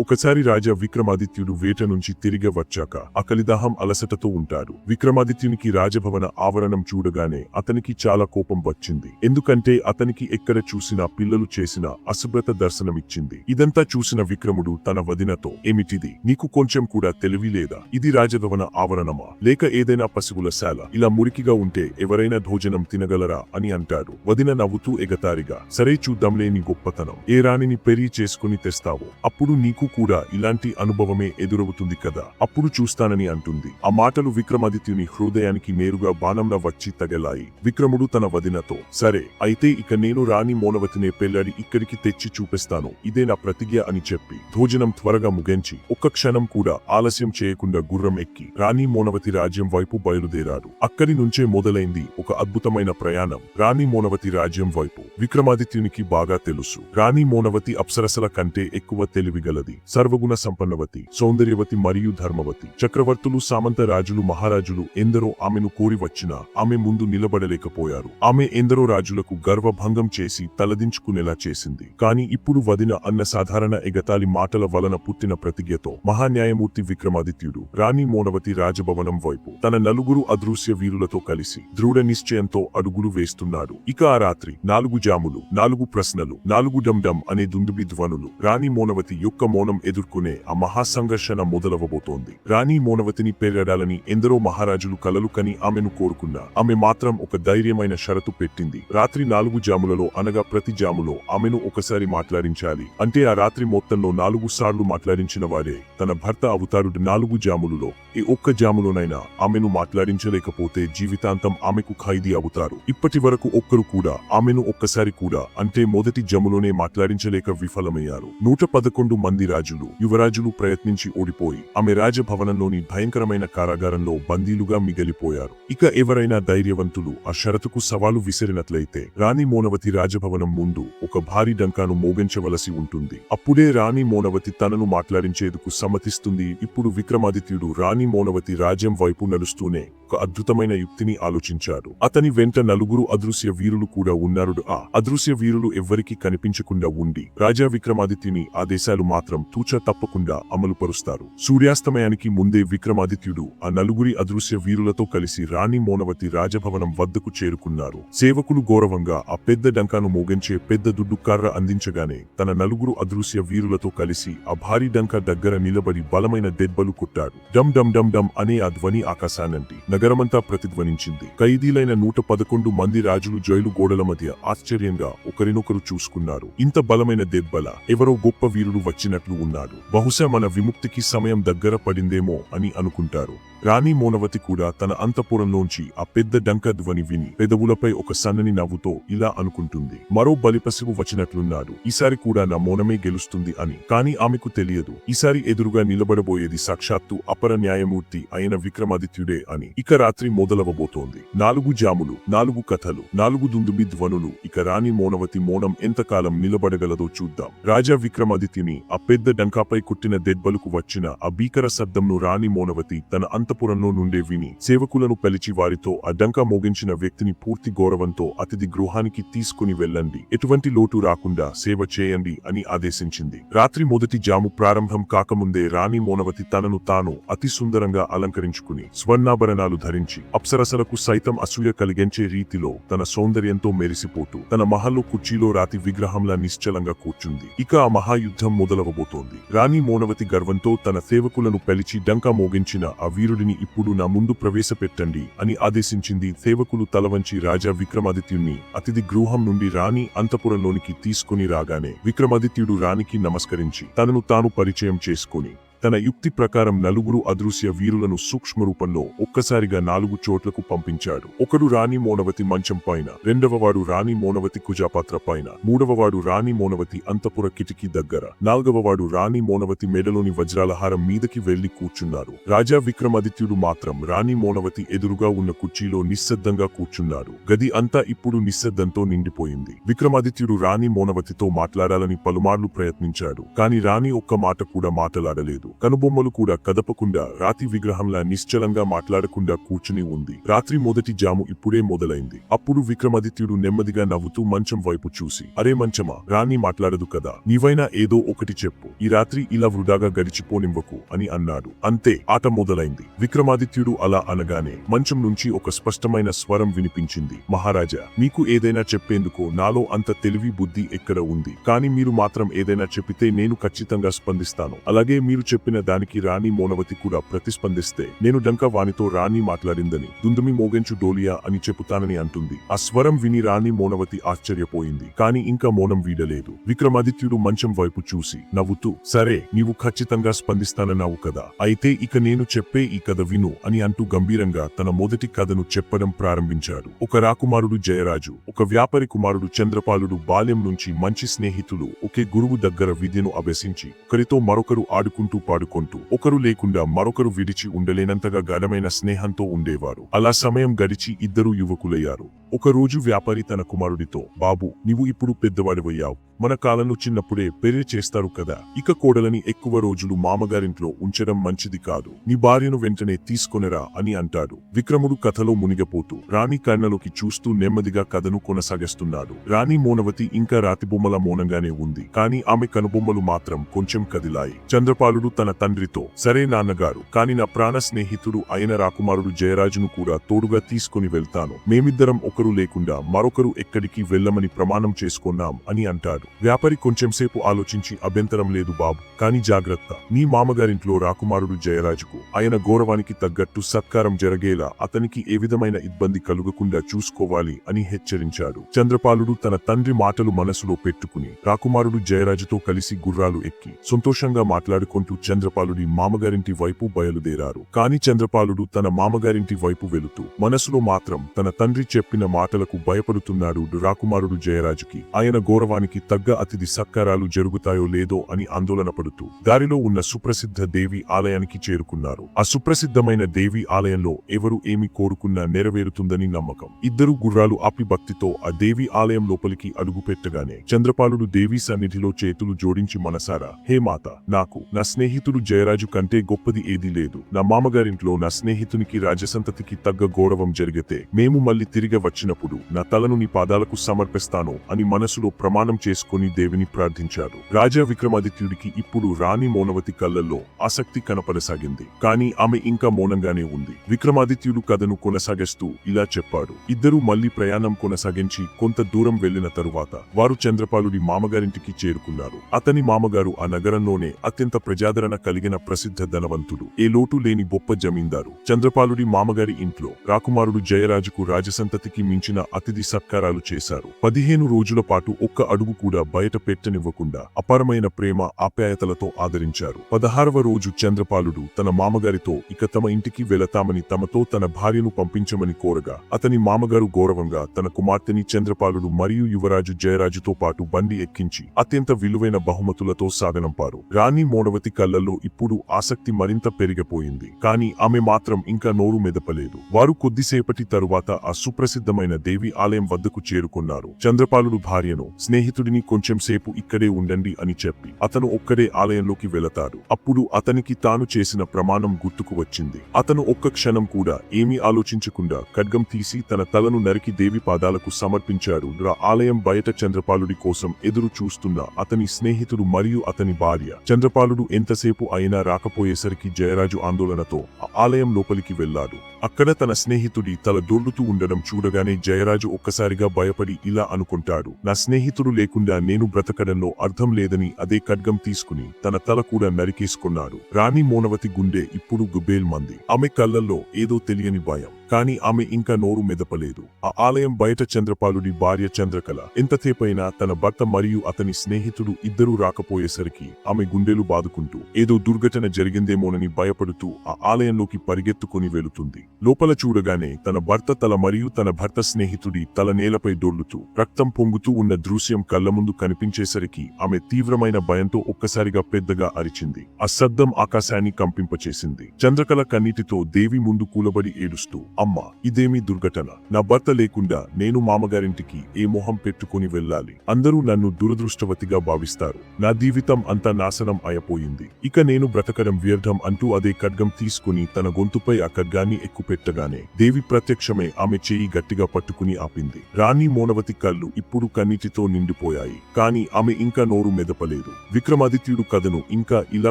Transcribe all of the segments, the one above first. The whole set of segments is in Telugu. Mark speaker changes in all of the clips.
Speaker 1: ఒకసారి రాజా విక్రమాదిత్యుడు వేట నుంచి తిరిగి వచ్చాక అకలిదాహం అలసటతో ఉంటాడు. విక్రమాదిత్యునికి రాజభవన ఆవరణం చూడగానే అతనికి చాలా కోపం వచ్చింది. ఎందుకంటే అతనికి ఎక్కడ చూసినా పిల్లలు చేసిన అశుభ్రత దర్శనమిచ్చింది. ఇదంతా చూసిన విక్రముడు తన వదినతో ఏమిటిది? నీకు కొంచెం కూడా తెలివి లేదా? ఇది రాజభవన ఆవరణమా? లేక ఏదైనా పశువుల శాల? ఇలా మురికిగా ఉంటే ఎవరైనా భోజనం తినగలరా? అని అంటాడు. వదిన నవ్వుతూ ఎగతారిగా సరే చూద్దాంలేని గొప్పతనం. ఏ రాణిని పెరి చేసుకుని తెస్తావో? అప్పుడు నీకు కూడా ఇలాంటి అనుభవమే ఎదురవుతుంది కదా? అప్పుడు చూస్తానని అంటుంది. ఆ మాటలు విక్రమాదిత్యుని హృదయానికి నేరుగా బాణంలా వచ్చి తగలాయి. విక్రముడు తన వదినతో సరే అయితే ఇక నేను రాణి మోనవతినే పెళ్ళాడి ఇక్కడికి తెచ్చి చూపిస్తాను. ఇదే నా ప్రతిజ్ఞ అని చెప్పి భోజనం త్వరగా ముగించి ఒక్క క్షణం కూడా ఆలస్యం చేయకుండా గుర్రం ఎక్కి రాణి మోనవతి రాజ్యం వైపు బయలుదేరాడు. అక్కడి నుంచే మొదలైంది ఒక అద్భుతమైన ప్రయాణం. రాణి మోనవతి రాజ్యం వైపు విక్రమాదిత్యునికి బాగా తెలుసు. రాణి మోనవతి అప్సరసల కంటే ఎక్కువ తెలివిగలది. సర్వగుణ సంపన్నవతి సౌందర్యవతి మరియు ధర్మవతి. చక్రవర్తులు సామంత రాజులు మహారాజులు ఎందరో ఆమెను కోరి వచ్చినా ఆమె ముందు నిలబడలేకపోయారు. ఆమె ఎందరో రాజులకు గర్వభంగం చేసి తలదించుకునేలా చేసింది. కాని ఇప్పుడు వదిన అన్న సాధారణ ఎగతాళి మాటల వలన పుట్టిన ప్రతిజ్ఞతో మహాన్యాయమూర్తి విక్రమాదిత్యుడు రాణి మోనవతి రాజభవనం వైపు తన నలుగురు అదృశ్య వీరులతో కలిసి దృఢ నిశ్చయంతో అడుగులు వేస్తున్నాడు. ఇక ఆ రాత్రి నాలుగు జాములు నాలుగు ప్రశ్నలు నాలుగు డమ్ డమ్ అనే దుందుబి ధ్వనులు రాణి మోనవతి యొక్క మోనం ఎదుర్కొనే ఆ మహాసంఘర్షణ మొదలవబోతోంది రాణి మోనవతిని పెరగాలని ఎందరో మహారాజులు కలలు కని ఆమెను కోరుకున్నా ఆమె మాత్రం ఒక ధైర్యమైన షరతు పెట్టింది. రాత్రి నాలుగు జాములలో అనగా ప్రతి జాములో ఆమెను ఒకసారి మాట్లాడించాలి. అంటే ఆ రాత్రి మొత్తంలో నాలుగు సార్లు మాట్లాడించిన వారే తన భర్త అవుతారు నాలుగు జాములలో ఈ ఒక్క జాములోనైనా ఆమెను మాట్లాడించలేకపోతే జీవితాంతం ఆమెకు ఖైదీ అవుతారు. ఇప్పటి వరకు ఒక్కరు కూడా ఆమెను ఒక్కసారి కూడా అంటే మొదటి జములోనే మాట్లాడించలేక విఫలమయ్యారు. నూట పదకొండు మంది రాజులు. యువరాజులు ప్రయత్నించి ఓడిపోయి ఆమె రాజభవనంలోని భయంకరమైన కారాగారంలో బందీలుగా మిగిలిపోయారు. ఇక ఎవరైనా ధైర్యవంతులు ఆ షరతుకు సవాలు విసిరినట్లయితే రాణి మోనవతి రాజభవనం ముందు ఒక భారీ డంకాను మోగించవలసి ఉంటుంది. అప్పుడే రాణి మోనవతి తనను మాట్లాడించేందుకు సమ్మతిస్తుంది. ఇప్పుడు విక్రమాదిత్యుడు రాణి మోనవతి రాజ్యం వైపు నడుస్తూనే ఒక అద్భుతమైన యుక్తిని ఆలోచించాడు. అతని వెంట నలుగురు అదృశ్య వీరులు కూడా ఉన్నారు. ఆ అదృశ్య వీరులు ఎవ్వరికీ కనిపించకుండా ఉండి రాజా విక్రమాదిత్యుని ఆదేశాలు మాత్రం తూచ తప్పకుండా అమలు పరుస్తారు సూర్యాస్తమయానికి ముందే విక్రమాదిత్యుడు ఆ నలుగురి అదృశ్య వీరులతో కలిసి రాణి మోనవతి రాజభవనం వద్దకు చేరుకున్నారు. సేవకులు గౌరవంగా ఆ పెద్ద డంకాను మోగించే పెద్ద దుడ్డు కర్ర అందించగానే తన నలుగురు అదృశ్య వీరులతో కలిసి ఆ భారీ డంక దగ్గర నిలబడి బలమైన దెబ్బలు కొట్టాడు. డమ్ డమ్ డమ్ డమ్ అనే ఆ ధ్వని ఆకాశానంటి నగరమంతా ప్రతిధ్వనించింది. ఖైదీలైన నూట పదకొండు మంది రాజులు జైలు గోడల మధ్య ఆశ్చర్యంగా ఒకరినొకరు చూసుకున్నారు. ఇంత బలమైన దెబ్బల ఎవరో గొప్ప వీరుడు వచ్చినట్లు ఉన్నాడు. బహుశా మన విముక్తికి సమయం దగ్గర పడిందేమో అని అనుకుంటారు. రాణి మోనవతి కూడా తన అంతపురంలోంచి ఆ పెద్ద డంక ధ్వని విని పెదవులపై ఒక సన్నని నవ్వుతో ఇలా అనుకుంటుంది. మరో బలిపశువు వచ్చినట్లున్నాడు. ఈసారి కూడా నా మౌనమే గెలుస్తుంది అని. కాని ఆమెకు తెలియదు. ఈసారి ఎదురుగా నిలబడబోయేది సాక్షాత్తు అపర న్యాయమూర్తి అయిన విక్రమాదిత్యుడే అని. ఇక రాత్రి మొదలవబోతోంది. నాలుగు జాములు నాలుగు కథలు నాలుగు దుందుబి ధ్వనులు. ఇక రాణి మోనవతి మౌనం ఎంతకాలం నిలబడగలదో చూద్దాం. రాజా విక్రమాదిత్యుని ఆ పెద్ద డంకాపై కుట్టిన దెబ్బలకు వచ్చిన ఆ భీకర శబ్దంను రాణి మోనవతి తన అంతపురంలో నుండే విని సేవకులను పిలిచి వారితో ఆ మోగించిన వ్యక్తిని పూర్తి గౌరవంతో అతిథి గృహానికి తీసుకుని వెళ్ళండి. ఎటువంటి లోటు రాకుండా సేవ చేయండి అని ఆదేశించింది. రాత్రి మొదటి జాము ప్రారంభం కాకముందే రాణి మోనవతి తనను తాను అతి సుందరంగా అలంకరించుకుని స్వర్ణాభరణాలు ధరించి అప్సరసలకు సైతం అసూయ కలిగించే రీతిలో తన సౌందర్యంతో మెరిసిపోతూ తన మహల్లో కుర్చీలో రాతి విగ్రహంలా నిశ్చలంగా కూర్చుంది. ఇక ఆ మహాయుద్ధం మొదలవబోతోంది. రాణి మోనవతి గర్వంతో తన సేవకులను పిలిచి డంకా మోగించిన ఆ వీరుడిని ఇప్పుడు నా ముందు ప్రవేశపెట్టండి అని ఆదేశించింది సేవకులు తలవంచి రాజా విక్రమాదిత్యుణ్ణి. అతిథి గృహం నుండి రాణి అంతపురంలోనికి తీసుకుని రాగానే విక్రమాదిత్యుడు రాణికి నమస్కరించి తనను తాను పరిచయం చేసుకుని తన యుక్తి ప్రకారం నలుగురు అదృశ్య వీరులను సూక్ష్మ రూపంలో ఒక్కసారిగా నాలుగు చోట్లకు పంపించాడు. ఒకడు రాణి మోనవతి మంచం పైన రెండవవాడు రాణి మోనవతి కుజాపాత్ర పైన మూడవవాడు రాణి మోనవతి అంతపుర కిటికీ దగ్గర నాలుగవవాడు రాణి మోనవతి మెడలోని వజ్రాలహారం మీదకి వెళ్ళి కూర్చున్నారు. రాజా విక్రమాదిత్యుడు మాత్రం రాణి మోనవతి ఎదురుగా ఉన్న కుర్చీలో నిశ్శబ్దంగా కూర్చున్నారు గది అంతా ఇప్పుడు నిశ్శబ్దంతో నిండిపోయింది. విక్రమాదిత్యుడు రాణి మోనవతితో మాట్లాడాలని పలుమార్లు ప్రయత్నించాడు. కాని రాణి ఒక్క మాట కూడా మాట్లాడలేదు. కనుబొమ్మలు కూడా కదపకుండా రాతి విగ్రహంలా నిశ్చలంగా మాట్లాడకుండా కూర్చుని ఉంది. రాత్రి మొదటి జాము ఇప్పుడే మొదలైంది. అప్పుడు విక్రమాదిత్యుడు నెమ్మదిగా నవ్వుతూ మంచం వైపు చూసి అరే మంచమా రాణి మాట్లాడదు కదా. నీవైనా ఏదో ఒకటి చెప్పు. ఈ రాత్రి ఇలా వృధాగా గడిచిపోనివ్వకు అని అన్నాడు. అంతే ఆట మొదలైంది. విక్రమాదిత్యుడు అలా అనగానే మంచం నుంచి ఒక స్పష్టమైన స్వరం వినిపించింది. మహారాజా మీకు ఏదైనా చెప్పేందుకు నాలో అంత తెలివి బుద్ధి ఎక్కడ ఉంది? కానీ మీరు మాత్రం ఏదైనా చెప్పితే నేను ఖచ్చితంగా స్పందిస్తాను. అలాగే మీరు చెప్పిన దానికి రాణి మోనవతి కూడా ప్రతిస్పందిస్తే నేను డంక వానితో రాణి మాట్లాడిందని దుందుమి మోగెంచు డోలియా అని చెబుతానని అంటుంది. ఆ స్వరం విని రాణి మోనవతి ఆశ్చర్యపోయింది. కాని ఇంకా మౌనం వీడలేదు. విక్రమాదిత్యుడు మంచం వైపు చూసి నవ్వుతూ సరే నీవు ఖచ్చితంగా స్పందిస్తానన్నావు కదా. అయితే ఇక నేను చెప్పే ఈ కథ విను అని అంటూ గంభీరంగా తన మొదటి కథను చెప్పడం ప్రారంభించాడు. ఒక రాకుమారుడు జయరాజు ఒక వ్యాపారి కుమారుడు చంద్రపాలుడు బాల్యం నుంచి మంచి స్నేహితులు ఒకే గురువు దగ్గర విద్యను అభ్యసించి ఒకరితో మరొకరు ఆడుకుంటూ పాడుకుంటూ ఒకరు లేకుండా మరొకరు విడిచి ఉండలేనంతగా గాఢమైన స్నేహంతో ఉండేవారు. అలా సమయం గడిచి ఇద్దరు యువకులయ్యారు. ఒక రోజు వ్యాపారి తన కుమారుడితో బాబు నీవు ఇప్పుడు పెద్దవాడివయ్యావు. మన కాలంలో చిన్నప్పుడే పెళ్ళి చేస్తారు కదా. ఇక కోడలని ఎక్కువ రోజులు మామగారింట్లో ఉంచడం మంచిది కాదు. నీ భార్యను వెంటనే తీసుకొనిరా అని అంటాడు. విక్రముడు కథలో మునిగపోతూ రాణి కర్ణలోకి చూస్తూ నెమ్మదిగా కథను కొనసాగిస్తున్నాడు. రాణి మోనవతి ఇంకా రాతిబొమ్మల మౌనంగానే ఉంది. కానీ ఆమె కనుబొమ్మలు మాత్రం కొంచెం కదిలాయి. చంద్రపాలుడు తన తండ్రితో సరే నాన్నగారు కాని నా ప్రాణ స్నేహితుడు అయిన రాకుమారుడు జయరాజును కూడా తోడుగా తీసుకుని వెళ్తాను. మేమిద్దరం ఒకరు లేకుండా మరొకరు ఎక్కడికి వెళ్ళమని ప్రమాణం చేసుకున్నాం అని అంటాడు. వ్యాపారి కొంచెంసేపు ఆలోచించి అభ్యంతరం లేదు బాబు కాని జాగ్రత్త. నీ మామగారింట్లో రాకుమారుడు జయరాజుకు ఆయన గౌరవానికి తగ్గట్టు సత్కారం జరగేలా అతనికి ఏ విధమైన ఇబ్బంది కలుగకుండా చూసుకోవాలి అని హెచ్చరించాడు. చంద్రపాలుడు తన తండ్రి మాటలు మనసులో పెట్టుకుని రాకుమారుడు జయరాజుతో కలిసి గుర్రాలు ఎక్కి సంతోషంగా మాట్లాడుకుంటూ చంద్రపాలుడి మామగారింటి వైపు బయలుదేరారు. కాని చంద్రపాలుడు తన మామగారింటి వైపు వెళుతూ మనసులో మాత్రం తన తండ్రి చెప్పిన మాటలకు భయపడుతున్నాడు రాకుమారుడు జయరాజుకి. ఆయన గౌరవానికి తగ్గ అతిథి సత్కారాలు జరుగుతాయో లేదో అని ఆందోళన పడుతూ దారిలో ఉన్న సుప్రసిద్ధ దేవి ఆలయానికి చేరుకున్నారు. ఆ సుప్రసిద్ధమైన దేవి ఆలయంలో ఎవరు ఏమి కోరుకున్నా నెరవేరుతుందని నమ్మకం. ఇద్దరు గుర్రాలు ఆపి భక్తితో ఆ దేవి ఆలయం లోపలికి అడుగుపెట్టగానే చంద్రపాలుడు దేవి సన్నిధిలో చేతులు జోడించి మనసారా హే మాత నాకు నా స్నేహితుడు జయరాజు కంటే గొప్పది ఏదీ లేదు. నా మామగారింట్లో నా స్నేహితునికి రాజసంతతికి తగ్గ గౌరవం జరిగితే మేము మళ్ళీ తిరిగి వచ్చినప్పుడు నా తలను నీ పాదాలకు సమర్పిస్తాను అని మనసులో ప్రమాణం చేసుకుని దేవిని ప్రార్థించాడు. రాజా విక్రమాదిత్యుడికి ఇప్పుడు రాణి మౌనవతి కళ్ళల్లో ఆసక్తి కనపడసాగింది. కానీ ఆమె ఇంకా మౌనంగానే ఉంది. విక్రమాదిత్యుడు కథను కొనసాగిస్తూ ఇలా చెప్పాడు. ఇద్దరూ మళ్ళీ ప్రయాణం కొనసాగించి కొంత దూరం వెళ్ళిన తరువాత వారు చంద్రపాలుడి మామగారింటికి చేరుకున్నారు. అతని మామగారు ఆ నగరంలోనే అత్యంత ఆదరణ కలిగిన ప్రసిద్ధ ధనవంతుడు. ఏ లోటు లేని గొప్ప జమీందారు. చంద్రపాలుడి మామగారి ఇంట్లో రాకుమారుడు జయరాజుకు రాజసంతతికి మించిన అతిథి సత్కారాలు చేశారు. పదిహేను రోజుల పాటు ఒక్క అడుగు కూడా బయట పెట్టనివ్వకుండా అపారమైన ప్రేమ ఆప్యాయతలతో ఆదరించారు. పదహారవ రోజు చంద్రపాలుడు తన మామగారితో ఇక తమ ఇంటికి వెళతామని తమతో తన భార్యను పంపించమని కోరగా అతని మామగారు గౌరవంగా తన కుమార్తెని చంద్రపాలుడు మరియు యువరాజు జయరాజుతో పాటు బండి ఎక్కించి అత్యంత విలువైన బహుమతులతో సాగనంపారు రాణి మోడవతి కళ్ళల్లో ఇప్పుడు ఆసక్తి మరింత పెరిగిపోయింది. కానీ ఆమె మాత్రం ఇంకా నోరు మెదపలేదు. వారు కొద్దిసేపటి తరువాత ఆ సుప్రసిద్ధమైన దేవి ఆలయం వద్దకు చేరుకున్నారు. చంద్రపాలుడు భార్యను స్నేహితుడిని కొంచెం సేపు ఇక్కడే ఉండండి అని చెప్పి అతను ఒక్కడే ఆలయంలోకి వెళతాడు. అప్పుడు అతనికి తాను చేసిన ప్రమాణం గుర్తుకు వచ్చింది. అతను ఒక్క క్షణం కూడా ఏమీ ఆలోచించకుండా ఖడ్గం తీసి తన తలను నరికి దేవి పాదాలకు సమర్పించాడు. రా ఆలయం బయట చంద్రపాలుడి కోసం ఎదురు చూస్తున్న అతని స్నేహితుడు మరియు అతని భార్య. చంద్రపాలుడు ఎంత ఎంతసేపు అయినా రాకపోయేసరికి జయరాజు ఆందోళనతో ఆలయం లోపలికి వెళ్ళాడు అక్కడ తన స్నేహితుడి తల దొర్లుతూ ఉండడం చూడగానే జయరాజు ఒక్కసారిగా భయపడి ఇలా అనుకుంటాడు నా స్నేహితుడు లేకుండా నేను బ్రతకడంలో అర్థం లేదని అదే ఖడ్గం తీసుకుని తన తల కూడా నరికేసుకున్నాడు. రాణి మోనవతి గుండె ఇప్పుడు గుబేల్ మంది. ఆమె కళ్ళల్లో ఏదో తెలియని భయం. కాని ఆమె ఇంకా నోరు మెదపలేదు. ఆ ఆలయం బయట చంద్రపాలుడి భార్య చంద్రకళ. ఎంతసేపైనా తన భర్త మరియు అతని స్నేహితుడు ఇద్దరూ రాకపోయేసరికి ఆమె గుండెలు బాదుకుంటూ ఏదో దుర్ఘటన జరిగిందేమోనని భయపడుతూ ఆ ఆలయంలోకి పరిగెత్తుకుని వెళుతుంది. లోపల చూడగానే తన భర్త తల మరియు తన భర్త స్నేహితుడి తల నేలపై దొర్లుతూ రక్తం పొంగుతూ ఉన్న దృశ్యం కళ్ళ ముందు కనిపించేసరికి ఆమె తీవ్రమైన భయంతో ఒక్కసారిగా పెద్దగా అరిచింది. ఆ శబ్దం ఆకాశాన్ని కంపింపచేసింది. చంద్రకళ కన్నీటితో దేవి ముందు కూలబడి ఏడుస్తూ అమ్మా ఇదేమి దుర్ఘటన. నా భర్త లేకుండా నేను మామగారింటికి ఏ మొహం పెట్టుకుని వెళ్ళాలి. అందరూ నన్ను దురదృష్టవతిగా భావిస్తారు. నా జీవితం అంతా నాశనం అయిపోయింది. ఇక నేను బ్రతకడం వ్యర్థం అంటూ అదే ఖడ్గం తీసుకుని తన గొంతుపై ఆ ఖడ్గాన్ని ఎక్కుపెట్టగానే దేవి ప్రత్యక్షమే ఆమె చేయి గట్టిగా పట్టుకుని ఆపింది. రాణి మోనవతి కళ్ళు ఇప్పుడు కన్నీటితో నిండిపోయాయి. కాని ఆమె ఇంకా నోరు మెదపలేదు. విక్రమాదిత్యుడు కథను ఇంకా ఇలా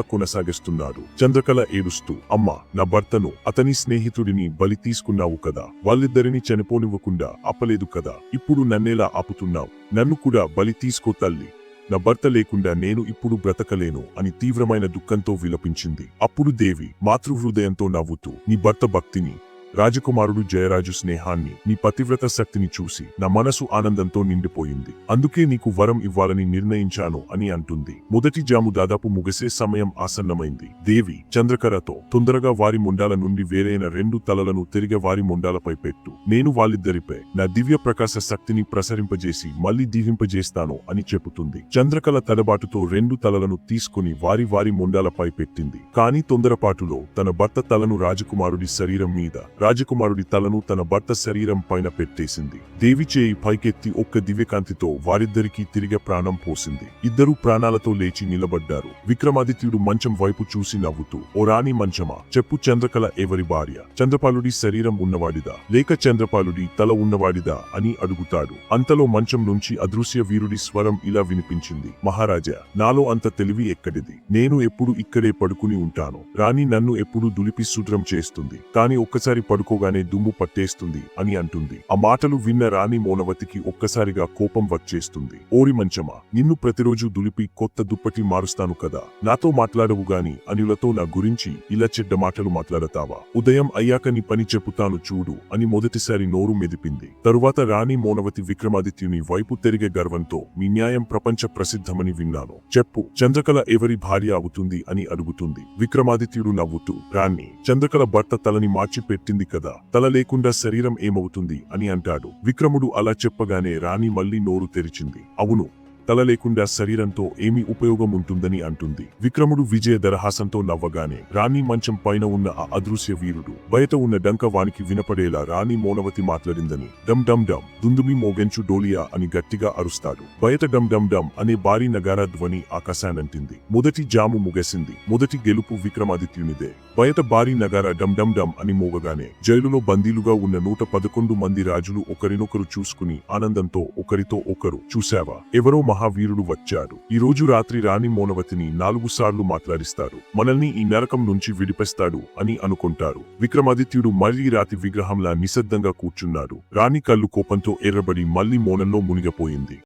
Speaker 1: కొనసాగిస్తున్నాడు. చంద్రకళ ఏడుస్తూ అమ్మా నా భర్తను అతని స్నేహితుడిని బలి తీసుకున్నావు కదా. వాళ్ళిద్దరిని చనిపోనివ్వకుండా ఆపలేదు కదా. ఇప్పుడు నన్నేలా ఆపుతున్నావు? నన్ను కూడా బలి తీసుకో తల్లి. నా భర్త లేకుండా నేను ఇప్పుడు బ్రతకలేను అని తీవ్రమైన దుఃఖంతో విలపించింది. అప్పుడు దేవి మాతృహృదయంతో నవ్వుతూ నీ భర్త భక్తిని రాజకుమారుడు జయరాజు స్నేహాన్ని నీ పతివ్రత శక్తిని చూసి నా మనసు ఆనందంతో నిండిపోయింది. అందుకే నీకు వరం ఇవ్వాలని నిర్ణయించాను అని అంటుంది. మొదటి జాము దాదాపు ముగిసే సమయం ఆసన్నమైంది. దేవి చంద్రకరతో తొందరగా వారి ముండాల నుండి వేరైన రెండు తలలను తిరిగి వారి ముండాలపై పెట్టు. నేను వాళ్ళిద్దరిపై నా దివ్య ప్రకాశ శక్తిని ప్రసరింపజేసి మళ్ళీ దీవింపజేస్తాను అని చెబుతుంది. చంద్రకళ తలబాటుతో రెండు తలలను తీసుకుని వారి వారి ముండాలపై పెట్టింది. కానీ తొందరపాటులో తన భర్త తలను రాజకుమారుడి శరీరం మీద రాజకుమారుడి తలను తన భర్త శరీరం పైన పెట్టేసింది. దేవి చేయి పైకెత్తి ఒక్క దివ్యకాంతితో వారిద్దరికీ తిరిగే ప్రాణం పోసింది. ఇద్దరు ప్రాణాలతో లేచి నిలబడ్డారు. విక్రమాదిత్యుడు మంచం వైపు చూసి నవ్వుతూ ఓ రాణి మంచమా? చెప్పు చంద్రకళ ఎవరి భార్య? చంద్రపాలుడి శరీరం ఉన్నవాడిదా? లేక చంద్రపాలుడి తల ఉన్నవాడిదా? అని అడుగుతాడు. అంతలో మంచం నుంచి అదృశ్య వీరుడి స్వరం ఇలా వినిపించింది. మహారాజా నాలో అంత తెలివి ఎక్కడిది? నేను ఎప్పుడు ఇక్కడే పడుకుని ఉంటాను. రాణి నన్ను ఎప్పుడు దులిపి శుద్రం చేస్తుంది. కాని ఒక్కసారి పడుకోగానే దుమ్ము పట్టేస్తుంది అని అంటుంది. ఆ మాటలు విన్న రాణి మోనవతికి ఒక్కసారిగా కోపం వచ్చేస్తుంది. ఓరి మంచమా నిన్ను ప్రతిరోజు దులిపి కొత్త దుప్పటి మారుస్తాను కదా. నాతో మాట్లాడవు గాని అనిలతో నా గురించి ఇలా చెడ్డ మాటలు మాట్లాడతావా? ఉదయం అయ్యాక నీ పని చెప్పుతాను చూడు అని మొదటిసారి నోరు మెదిపింది. తరువాత రాణి మోనవతి విక్రమాదిత్యుని వైపు తిరిగే గర్వంతో మీ న్యాయం ప్రపంచ ప్రసిద్ధమని విన్నాను. చెప్పు చంద్రకళ ఎవరి భార్య అవుతుంది అని అడుగుతుంది. విక్రమాదిత్యుడు నవ్వుతూ రాణి చంద్రకళ భర్త తలని మార్చి పెట్టింది కదా. తల లేకుండా శరీరం ఏమవుతుంది అని అంటాడు. విక్రముడు అలా చెప్పగానే రాణి మళ్ళీ నోరు తెరిచింది. అవును తల లేకుండా శరీరంతో ఏమి ఉపయోగం ఉంటుందని అంటుంది. విక్రముడు విజయ దరహాసంతో నవ్వగానే రాణి మంచం పైన ఉన్న ఆ అదృశ్య వీరుడు బయట ఉన్న డంక వానికి వినపడేలా రాణి మోనవతి మాట్లాడిందని డమ్ డమ్ డమ్ దుందుమి మోగెంచు డోలియా అని గట్టిగా అరుస్తాడు. బయట డమ్ డమ్ డమ్ అనే భారీ నగారా ధ్వని ఆకాశానంటింది మొదటి జాము ముగసింది. మొదటి గెలుపు విక్రమాదిత్యునిదే. బయట భారీ నగారా డమ్ డమ్ డమ్ అని మోగగానే జైలులో బందీలుగా ఉన్న నూట పదకొండు మంది రాజులు ఒకరినొకరు చూసుకుని ఆనందంతో ఒకరితో ఒకరు చూశావా? ఎవరో మహావీరుడు వచ్చాడు. ఈ రోజు రాత్రి రాణి మోనవతిని నాలుగు సార్లు మాట్లాడిస్తాడు. మనల్ని ఈ నరకం నుంచి విడిపిస్తాడు అని అనుకుంటారు. విక్రమాదిత్యుడు మళ్ళీ రాతి విగ్రహంలా నిశ్శబ్దంగా కూర్చున్నాడు. రాణి కళ్ళు కోపంతో ఎర్రబడి మళ్ళీ మోనంలో మునిగిపోయింది.